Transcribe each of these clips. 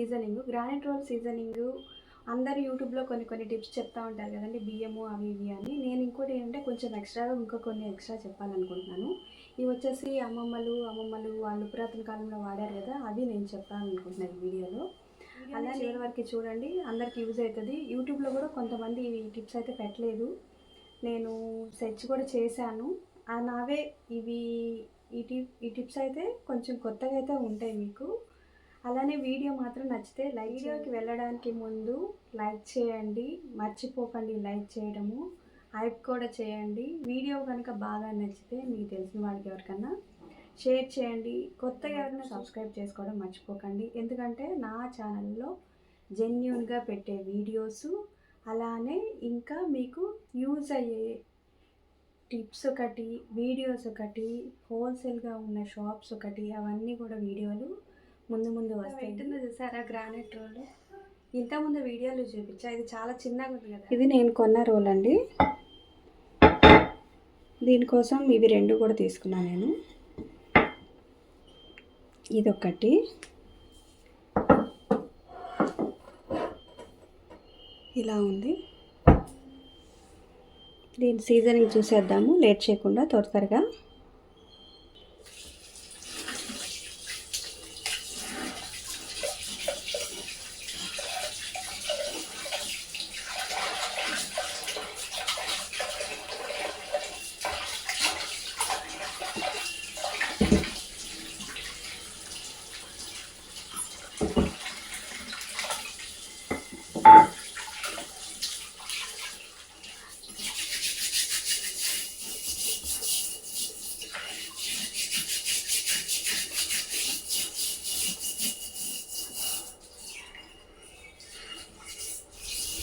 Seasoning granite role seasoning అందరు యూట్యూబ్లో కొన్ని కొన్ని టిప్స్ చెప్తా ఉంటారు కదండి బియ్యము అవి ఇవి అని. నేను ఇంకోటి ఏంటంటే కొంచెం ఎక్స్ట్రాగా ఇంకా కొన్ని ఎక్స్ట్రా చెప్పాలనుకుంటున్నాను. ఇవి వచ్చేసి అమ్మమ్మలు అమ్మమ్మలు వాళ్ళు పురాతన కాలంలో వాడారు కదా అవి నేను చెప్పాలనుకుంటున్నాను ఈ వీడియోలో. అలా చివరి వరకు చూడండి అందరికి యూజ్ అవుతుంది. యూట్యూబ్లో కూడా కొంతమంది ఈ టిప్స్ అయితే పెట్టలేదు. నేను సెర్చ్ కూడా చేశాను. నావే ఇవి ఈ టిప్ ఈ టిప్స్ అయితే కొంచెం కొత్తగా అయితే ఉంటాయి మీకు. అలానే వీడియో మాత్రం నచ్చితే లైక్ వీడియోకి వెళ్ళడానికి ముందు లైక్ చేయండి. మర్చిపోకండి లైక్ చేయడము. హైప్ కూడా చేయండి. వీడియో కనుక బాగా నచ్చితే మీకు తెలిసిన వాళ్ళకి ఎవరికన్నా షేర్ చేయండి. కొత్తగా ఎవరైనా సబ్స్క్రైబ్ చేసుకోవడం మర్చిపోకండి. ఎందుకంటే నా ఛానల్లో జెన్యున్గా పెట్టే వీడియోస్ అలానే ఇంకా మీకు యూజ్ అయ్యే టిప్స్ ఒకటి వీడియోస్ ఒకటి హోల్సేల్గా ఉన్న షాప్స్ ఒకటి అవన్నీ కూడా వీడియోలు ముందు ముందు వస్తాయి. ఇంటుందో చూసారా? Granite roll. ఇంతకుముందు వీడియోలు చూపించా. ఇది చాలా చిన్నగా ఉంది కదా. ఇది నేను కొన్న రోల్ అండి దీనికోసం ఇవి రెండు కూడా తీసుకున్నాను నేను. ఇదొకటి ఇలా ఉంది. దీని సీజనింగ్ చూసేద్దాము. లేట్ చేయకుండా త్వర త్వరగా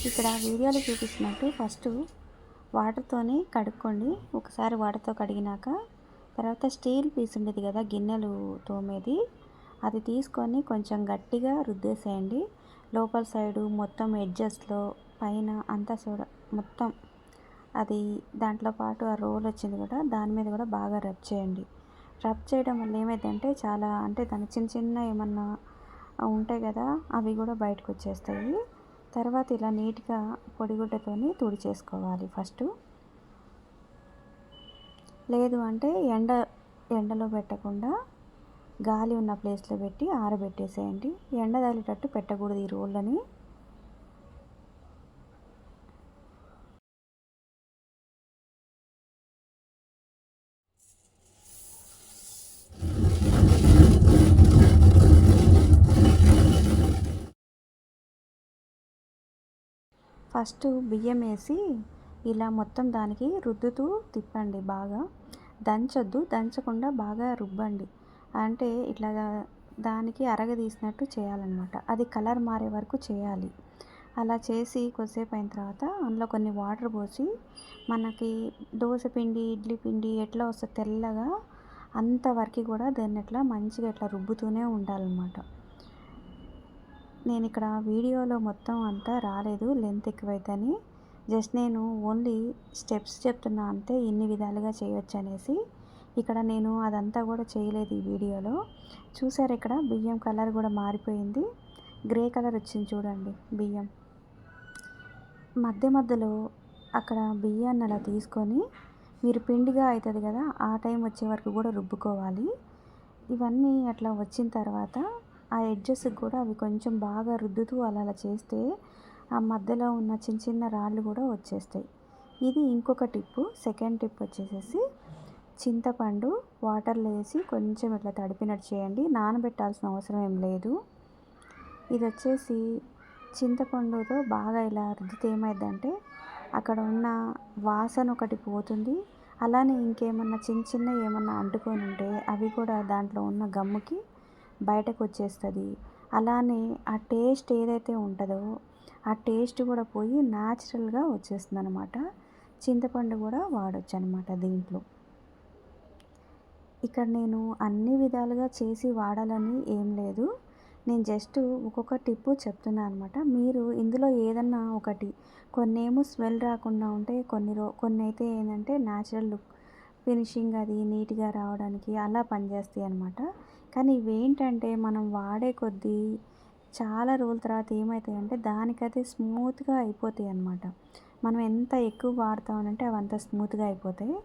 ఇక్కడ వీడియోలో చూపిస్తున్నట్టు ఫస్ట్ వాటర్తోనే కడుక్కోండి. ఒకసారి వాటర్తో కడిగినాక తర్వాత స్టీల్ పీస్ ఉండేది కదా గిన్నెలు తోమేది. అది తీసుకొని కొంచెం గట్టిగా రుద్దేసేయండి. లోపల సైడు మొత్తం ఎడ్జస్ట్లో పైన అంతా చూడ మొత్తం అది దాంట్లో పాటు ఆ రోల్ వచ్చింది కూడా దాని మీద కూడా బాగా రబ్ చేయండి. రబ్ చేయడం వల్ల ఏమైందంటే చాలా అంటే దాని చిన్న చిన్న ఏమన్నా ఉంటాయి కదా అవి కూడా బయటకు వచ్చేస్తాయి. తర్వాత ఇలా నీట్గా పొడిగుడ్డతోని తుడి చేసుకోవాలి ఫస్ట్. లేదు అంటే ఎండ ఎండలో పెట్టకుండా గాలి ఉన్న ప్లేస్లో పెట్టి ఆరబెట్టేసేయండి. ఎండ తగిలేటట్టు పెట్టకూడదు ఈ రోళ్ళని. ఫస్ట్ బియ్యం వేసి ఇలా మొత్తం దానికి రుద్దుతూ తిప్పండి బాగా. దంచొద్దు దంచకుండా బాగా రుబ్బండి. అంటే ఇట్లా దానికి అరగ తీసినట్టు చేయాలన్నమాట. అది కలర్ మారే వరకు చేయాలి. అలా చేసి కొద్దిసేపు అయిన తర్వాత అందులో కొన్ని వాటర్ పోసి మనకి దోశ పిండి ఇడ్లీ పిండి ఎట్లా వస్తే తెల్లగా అంతవరకు కూడా దాన్ని ఎట్లా మంచిగా ఎట్లా రుబ్బుతూనే ఉండాలన్నమాట. నేను ఇక్కడ వీడియోలో మొత్తం అంతా రాలేదు లెంత్ ఎక్కువైతేని. జస్ట్ నేను ఓన్లీ స్టెప్స్ చెప్తున్నా అంతే ఇన్ని విధాలుగా చేయొచ్చు అనేసి ఇక్కడ నేను అదంతా కూడా చేయలేదు ఈ వీడియోలో. చూసారు ఇక్కడ బియ్యం కలర్ కూడా మారిపోయింది. గ్రే కలర్ వచ్చింది చూడండి బియ్యం. మధ్య మధ్యలో అక్కడ బియ్యాన్ని అలా తీసుకొని మీరు పిండిగా అవుతుంది కదా ఆ టైం వచ్చే వరకు కూడా రుబ్బుకోవాలి. ఇవన్నీ అట్లా వచ్చిన తర్వాత ఆ ఎడ్జెస్కి కూడా అవి కొంచెం బాగా రుద్దుతూ అలా అలా చేస్తే ఆ మధ్యలో ఉన్న చిన్న చిన్న రాళ్ళు కూడా వచ్చేస్తాయి. ఇది ఇంకొక టిప్పు సెకండ్ టిప్ వచ్చేసేసి చింతపండు వాటర్లో వేసి కొంచెం ఇట్లా తడిపినట్టు చేయండి. నానబెట్టాల్సిన అవసరం ఏం లేదు. ఇది వచ్చేసి చింతపండుతో బాగా ఇలా రుద్దితే ఏమైందంటే అక్కడ ఉన్న వాసన ఒకటి పోతుంది. అలానే ఇంకేమన్నా చిన్న చిన్న ఏమన్నా అంటుకొని ఉంటే అవి కూడా దాంట్లో ఉన్న గమ్ముకి బయటకు వచ్చేస్తుంది అలానే ఆ టేస్ట్ ఏదైతే ఉంటుందో ఆ టేస్ట్ కూడా పోయి న్యాచురల్గా వచ్చేస్తుంది అనమాట చింతపండు కూడా వాడచ్చు అనమాట దీంట్లో. ఇక్కడ నేను అన్ని విధాలుగా చేసి వాడాలని ఏం లేదు. నేను జస్ట్ ఒక్కొక్క టిప్పు చెప్తున్నాను అనమాట మీరు ఇందులో ఏదన్నా ఒకటి కొన్ని ఏమో స్మెల్ రాకుండా ఉంటే కొన్ని రో కొన్ని అయితే ఏంటంటే న్యాచురల్ లుక్ ఫినిషింగ్ అది నీట్గా రావడానికి అలా పనిచేస్తాయి అనమాట కానీ ఇవేంటంటే మనం వాడే కొద్దీ చాలా రోజుల తర్వాత ఏమవుతాయి అంటే దానికైతే స్మూత్గా అయిపోతాయి అన్నమాట. మనం ఎంత ఎక్కువ వాడతామనంటే అవి అంత స్మూత్గా అయిపోతాయి.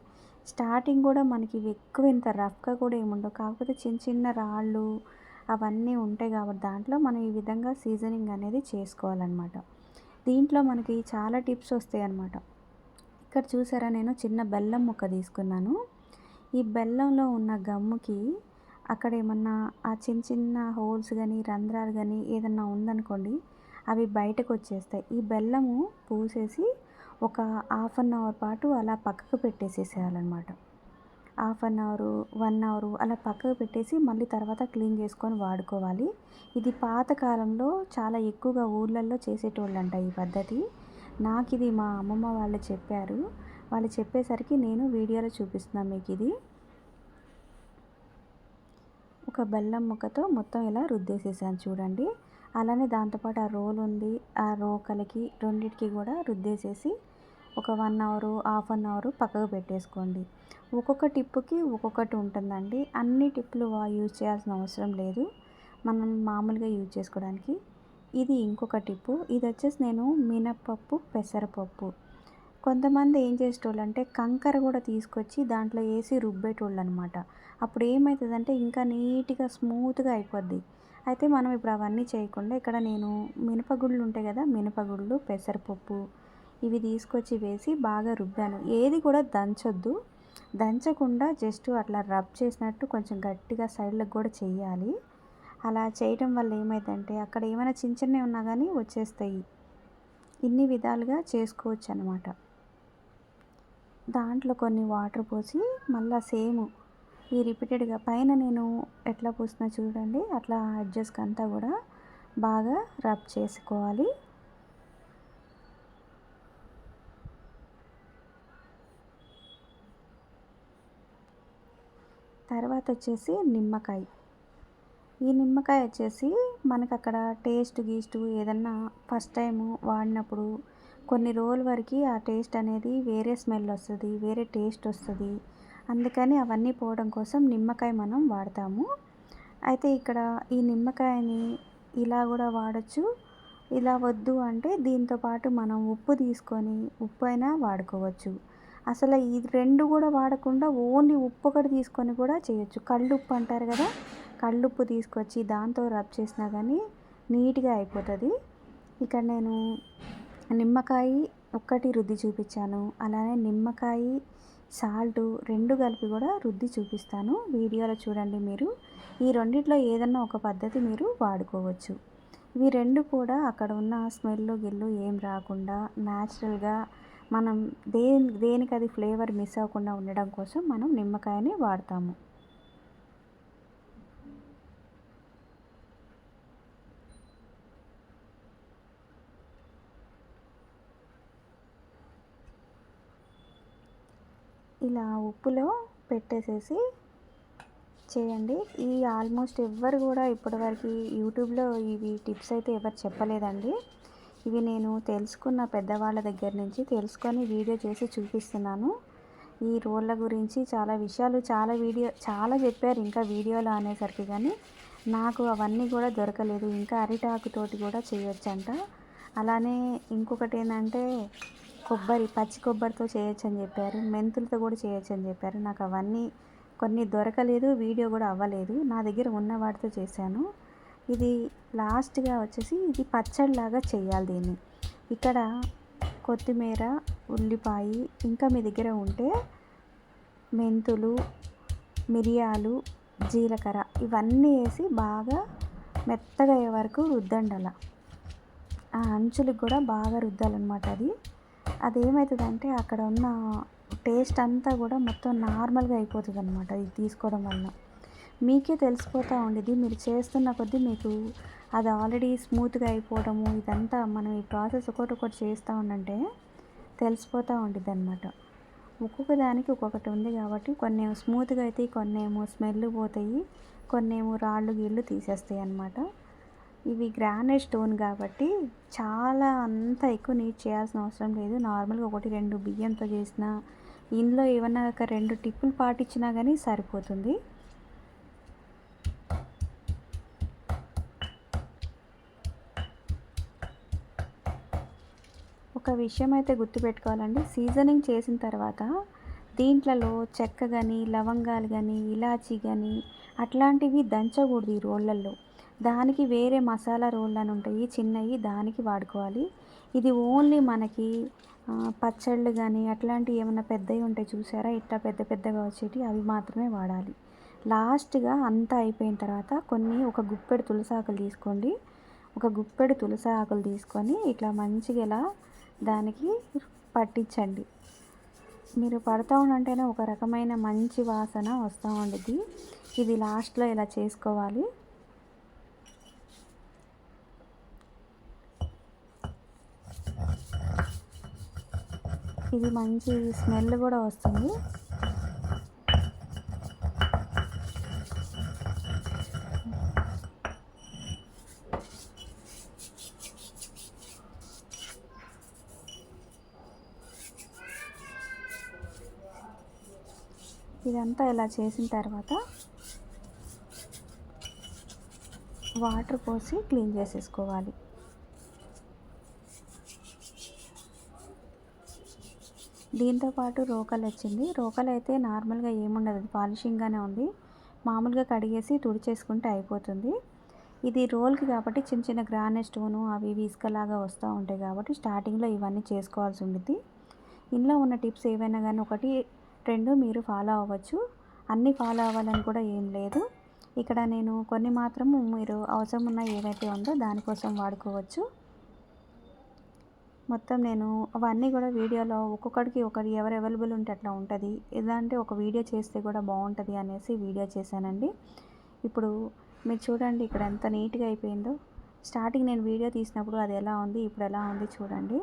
స్టార్టింగ్ కూడా మనకి ఇవి ఎక్కువ ఇంత రఫ్గా కూడా ఏముండవు కాకపోతే చిన్న చిన్న రాళ్ళు అవన్నీ ఉంటాయి కాబట్టి దాంట్లో మనం ఈ విధంగా సీజనింగ్ అనేది చేసుకోవాలన్నమాట. దీంట్లో మనకి చాలా టిప్స్ వస్తాయి అన్నమాట. ఇక్కడ చూసారా నేను చిన్న బెల్లం ముక్క తీసుకున్నాను. ఈ బెల్లంలో ఉన్న గమ్ముకి అక్కడ ఏమన్నా ఆ చిన్న చిన్న హోల్స్ కానీ రంధ్రాలు కానీ ఏదన్నా ఉందనుకోండి అవి బయటకు వచ్చేస్తాయి ఈ బెల్లము పూసేసి ఒక హాఫ్ అన్ అవర్ పాటు అలా పక్కకు పెట్టేసేసేయాలన్నమాట. Half an hour one hour అలా పక్కకు పెట్టేసి మళ్ళీ తర్వాత క్లీన్ చేసుకొని వాడుకోవాలి. ఇది పాతకాలంలో చాలా ఎక్కువగా ఊళ్ళల్లో చేసేటోళ్ళంట ఈ పద్ధతి. నాకు ఇది మా అమ్మమ్మ వాళ్ళు చెప్పారు. వాళ్ళు చెప్పేసరికి నేను వీడియోలో చూపిస్తున్నాను మీకు ఇది ఒక బెల్లం ముక్కతో మొత్తం ఇలా రుద్దేసేసాను చూడండి. అలానే దాంతోపాటు ఆ రోల్ ఉంది. ఆ రోకలకి రెండింటికి కూడా రుద్దేసేసి ఒక one hour half an hour పక్కకు పెట్టేసుకోండి. ఒక్కొక్క టిప్పుకి ఒక్కొక్కటి ఉంటుందండి. అన్ని టిప్పులు యూజ్ చేయాల్సిన అవసరం లేదు. మనం మామూలుగా యూజ్ చేసుకోవడానికి. ఇది ఇంకొక టిప్పు. ఇది వచ్చేసి నేను మినప్పప్పు పెసరపప్పు. కొంతమంది ఏం చేసేటోళ్ళు అంటే కంకర కూడా తీసుకొచ్చి దాంట్లో వేసి రుబ్బేటోళ్ళు అనమాట అప్పుడు ఏమవుతుందంటే ఇంకా నీట్గా స్మూత్గా అయిపోద్ది. అయితే మనం ఇప్పుడు అవన్నీ చేయకుండా ఇక్కడ నేను మినపగుళ్ళు ఉంటాయి కదా మినపగుళ్ళు పెసరపప్పు ఇవి తీసుకొచ్చి వేసి బాగా రుబ్బాను. ఏది కూడా దంచొద్దు. దంచకుండా జస్ట్ అట్లా రబ్ చేసినట్టు కొంచెం గట్టిగా సైడ్లకు కూడా చేయాలి. అలా చేయటం వల్ల ఏమైందంటే అక్కడ ఏమైనా చిన్న చిన్నవి ఉన్నా కానీ వచ్చేస్తాయి. ఇన్ని విధాలుగా చేసుకోవచ్చు అనమాట దాంట్లో కొన్ని వాటర్ పోసి మళ్ళీ సేమ్ ఈ రిపీటెడ్గా పైన నేను ఎట్లా పోసినా చూడండి అట్లా అడ్జస్ట్ అంతా కూడా బాగా రబ్ చేసుకోవాలి. తర్వాత వచ్చేసి నిమ్మకాయ. ఈ నిమ్మకాయ వచ్చేసి మనకు అక్కడ టేస్ట్ గీస్ట్ ఏదన్నా ఫస్ట్ టైం వాడినప్పుడు కొన్ని రోజుల వరకు ఆ టేస్ట్ అనేది వేరే స్మెల్ వస్తుంది వేరే టేస్ట్ వస్తుంది. అందుకని అవన్నీ పోవడం కోసం నిమ్మకాయ మనం వాడతాము. అయితే ఇక్కడ ఈ నిమ్మకాయని ఇలా కూడా వాడచ్చు. ఇలా వద్దు అంటే దీంతో పాటు మనం ఉప్పు తీసుకొని ఉప్పు అయినా వాడుకోవచ్చు. అసలు ఈ రెండు కూడా వాడకుండా ఓన్లీ ఉప్పు ఒకటి తీసుకొని కూడా చేయొచ్చు. కళ్ళుప్పు అంటారు కదా కళ్ళుప్పు తీసుకొచ్చి దాంతో రబ్ చేసినా కానీ నీట్గా అయిపోతుంది. ఇక్కడ నేను నిమ్మకాయ ఒక్కటి రుద్ది చూపించాను. అలానే నిమ్మకాయ సాల్ట్ రెండు కలిపి కూడా రుద్ది చూపిస్తాను. వీడియోలో చూడండి మీరు. ఈ రెండిట్లో ఏదన్నా ఒక పద్ధతి మీరు వాడుకోవచ్చు. ఇవి రెండు కూడా అక్కడ ఉన్న స్మెల్ గిల్లు ఏం రాకుండా న్యాచురల్గా మనం దేని దేనికి అది ఫ్లేవర్ మిస్ అవ్వకుండా ఉండడం కోసం మనం నిమ్మకాయని వాడతాము. ఇలా ఉప్పులో పెట్టేసేసి చేయండి. ఈ ఆల్మోస్ట్ ఎవ్వరు కూడా ఇప్పటివరకు యూట్యూబ్లో ఇవి టిప్స్ అయితే ఎవరు చెప్పలేదండి. ఇవి నేను తెలుసుకున్న పెద్దవాళ్ళ దగ్గర నుంచి తెలుసుకొని వీడియో చేసి చూపిస్తున్నాను. ఈ రోళ్ళ గురించి చాలా విషయాలు చాలా వీడియో చాలా చెప్పారు ఇంకా వీడియోలో అనేసరికి కానీ నాకు అవన్నీ కూడా దొరకలేదు. ఇంకా అరిటాకుతోటి కూడా చేయొచ్చంట. అలానే ఇంకొకటి ఏంటంటే కొబ్బరి పచ్చి కొబ్బరితో చేయొచ్చు అని చెప్పారు. మెంతులతో కూడా చేయొచ్చు అని చెప్పారు. నాకు అవన్నీ కొన్ని దొరకలేదు వీడియో కూడా అవ్వలేదు. నా దగ్గర ఉన్న వాటితో చేశాను. ఇది లాస్ట్గా వచ్చేసి ఇది పచ్చడిలాగా చేయాలి దీన్ని. ఇక్కడ కొత్తిమీర ఉల్లిపాయ ఇంకా మీ దగ్గర ఉంటే మెంతులు మిరియాలు జీలకర్ర ఇవన్నీ వేసి బాగా మెత్తగా అయ్యే వరకు రుద్దండి అలా ఆ అంచులకు కూడా బాగా రుద్దాలన్నమాట అది. అదేమవుతుందంటే అక్కడ ఉన్న టేస్ట్ అంతా కూడా మొత్తం నార్మల్గా అయిపోతుంది అనమాట ఇది తీసుకోవడం వల్ల. మీకే తెలిసిపోతూ ఉండేది మీరు చేస్తున్న కొద్దీ మీకు అది ఆల్రెడీ స్మూత్గా అయిపోవడము ఇదంతా మనం ఈ ప్రాసెస్ ఒకటి ఒకటి చేస్తూ ఉండంటే తెలిసిపోతూ ఉండేది అనమాట ఒక్కొక్క దానికి ఒక్కొక్కటి ఉంది కాబట్టి కొన్ని ఏమో స్మూత్గా అవుతాయి కొన్ని ఏమో స్మెల్ పోతాయి కొన్ని ఏమో రాళ్ళు గీళ్ళు తీసేస్తాయి అనమాట ఇవి గ్రానైట్ స్టోన్ కాబట్టి చాలా అంత ఎక్కువ నీట్ చేయాల్సిన అవసరం లేదు. నార్మల్గా ఒకటి రెండు బియ్యంతో చేసిన ఇందులో ఏమన్నా ఒక రెండు టిప్పులు పాటించినా కానీ సరిపోతుంది. ఒక విషయం అయితే గుర్తుపెట్టుకోవాలండి. సీజనింగ్ చేసిన తర్వాత దీంట్లలో చెక్క కానీ లవంగాలు కానీ ఇలాచీ కానీ అట్లాంటివి దంచకూడదు ఈ రోళ్ళల్లో. దానికి వేరే మసాలా రోళ్ళు అని ఉంటాయి చిన్నవి దానికి వాడుకోవాలి. ఇది ఓన్లీ మనకి పచ్చళ్ళు కానీ అట్లాంటివి ఏమైనా పెద్దవి ఉంటాయి చూసారా? ఇట్లా పెద్ద పెద్దగా వచ్చేటి అవి మాత్రమే వాడాలి. లాస్ట్గా అంతా అయిపోయిన తర్వాత కొన్ని ఒక గుప్పెడు తులసాకులు తీసుకోండి. ఒక గుప్పెడు తులసి ఆకులు తీసుకొని ఇట్లా మంచిగా ఇలా దానికి పట్టించండి. మీరు పడతా ఉండంటేనే ఒక రకమైన మంచి వాసన వస్తూ ఉండేది ఇది లాస్ట్లో ఇలా చేసుకోవాలి. ఇది మంచి స్మెల్ కూడా వస్తుంది. ఇదంతా ఇలా చేసిన తర్వాత వాటర్ పోసి క్లీన్ చేసేసుకోవాలి. దీంతో పాటు రోకలు వచ్చింది. రోకలు అయితే నార్మల్గా ఏముండదు. అది పాలిషింగ్గానే ఉంది. మామూలుగా కడిగేసి తుడిచేసుకుంటే అయిపోతుంది. ఇది రోల్కి కాబట్టి చిన్న చిన్న గ్రానైట్ స్టోను అవి ఇవి ఇసుకలాగా వస్తూ ఉంటాయి కాబట్టి స్టార్టింగ్లో ఇవన్నీ చేసుకోవాల్సి ఉంటుంది ఇంట్లో ఉన్న టిప్స్ ఏవైనా కానీ ఒకటి రెండు మీరు ఫాలో అవ్వచ్చు. అన్నీ ఫాలో అవ్వాలని కూడా ఏం లేదు. ఇక్కడ నేను కొన్ని మాత్రం మీరు అవసరం ఉన్న ఏవైతే ఉందో దానికోసం వాడుకోవచ్చు. మొత్తం నేను అవన్నీ కూడా వీడియోలో ఒక్కొక్కడికి ఒకటి ఎవరు అవైలబుల్ ఉంటే అట్లా ఉంటుంది. ఇదంటే ఒక వీడియో చేస్తే కూడా బాగుంటుంది అనేసి వీడియో చేశానండి. ఇప్పుడు మీరు చూడండి ఇక్కడ ఎంత నీట్గా అయిపోయిందో. స్టార్టింగ్ నేను వీడియో తీసినప్పుడు అది ఎలా ఉంది ఇప్పుడు ఎలా ఉంది చూడండి.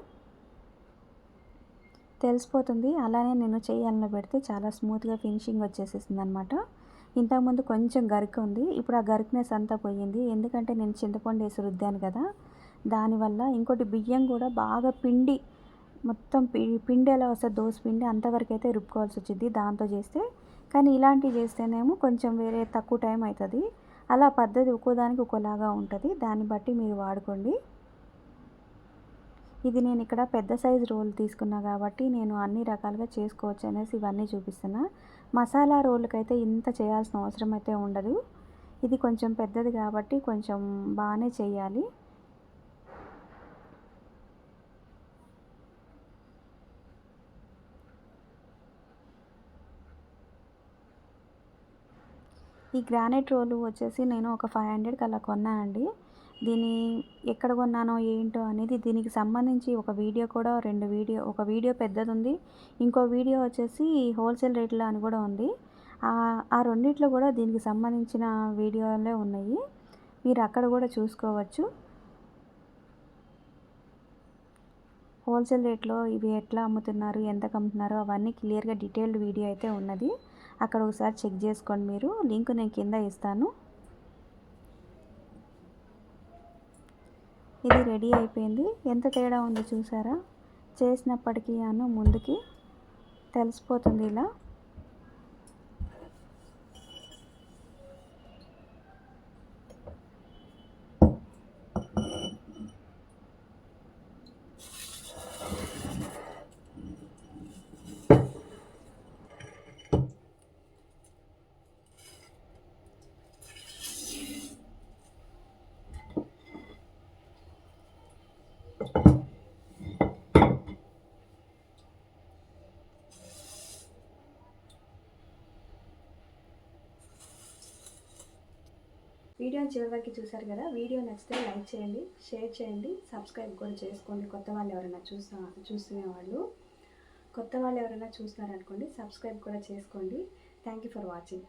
తెలిసిపోతుంది. అలానే నేను చేయాలని పెడితే చాలా స్మూత్గా ఫినిషింగ్ వచ్చేసేసింది అనమాట ఇంతకుముందు కొంచెం గరిక ఉంది. ఇప్పుడు ఆ గరికనెస్ అంతా పోయింది. ఎందుకంటే నేను చింతపండు వేసి రుద్దాను కదా. దానివల్ల ఇంకోటి బియ్యం కూడా బాగా పిండి మొత్తం పిండి ఎలా వస్తుంది? దోశ పిండి అంతవరకు అయితే రుబ్బుకోవాల్సి వచ్చింది. దాంతో చేస్తే. కానీ ఇలాంటివి చేస్తేనేమో కొంచెం వేరే తక్కువ టైం అవుతుంది అలా పద్ధతి ఒక్కోదానికి ఒక్కోలాగా ఉంటుంది. దాన్ని బట్టి మీరు వాడుకోండి. ఇది నేను ఇక్కడ పెద్ద సైజు రోల్ తీసుకున్నా కాబట్టి నేను అన్ని రకాలుగా చేసుకోవచ్చు అనేసి ఇవన్నీ చూపిస్తున్నా. మసాలా రోల్కైతే ఇంత చేయాల్సిన అవసరం అయితే ఉండదు. ఇది కొంచెం పెద్దది కాబట్టి కొంచెం బాగానే చేయాలి. ఈ గ్రానైట్ రోలు వచ్చేసి నేను ఒక ఫైవ్ హండ్రెడ్కి అలా కొన్నానండి. దీన్ని ఎక్కడ కొన్నానో ఏంటో అనేది దీనికి సంబంధించి ఒక వీడియో కూడా రెండు వీడియో ఒక వీడియో పెద్దది ఉంది ఇంకో వీడియో వచ్చేసి హోల్సేల్ రేట్లో అని కూడా ఉంది. ఆ రెండిట్లో కూడా దీనికి సంబంధించిన వీడియోలే ఉన్నాయి. మీరు అక్కడ కూడా చూసుకోవచ్చు. హోల్సేల్ రేట్లో ఇవి ఎట్లా అమ్ముతున్నారు ఎంత అమ్ముతున్నారు అవన్నీ క్లియర్గా డీటెయిల్డ్ వీడియో అయితే ఉన్నది. అక్కడ ఒకసారి చెక్ చేసుకోండి మీరు. లింక్ నేను కింద ఇస్తాను. ఇది రెడీ అయిపోయింది. ఎంత తేడా ఉందో చూసారా? చేసినప్పటికీ అను ముందుకి తెలిసిపోతుంది ఇలా. వీడియో చివరికి చూశారు చూసారు కదా వీడియో నచ్చితే లైక్ చేయండి షేర్ చేయండి సబ్స్క్రైబ్ కూడా చేసుకోండి. కొత్త వాళ్ళు ఎవరైనా చూసా చూస్తున్న వాళ్ళు కొత్త వాళ్ళు ఎవరైనా చూస్తున్నారనుకోండి సబ్స్క్రైబ్ కూడా చేసుకోండి. Thank you for watching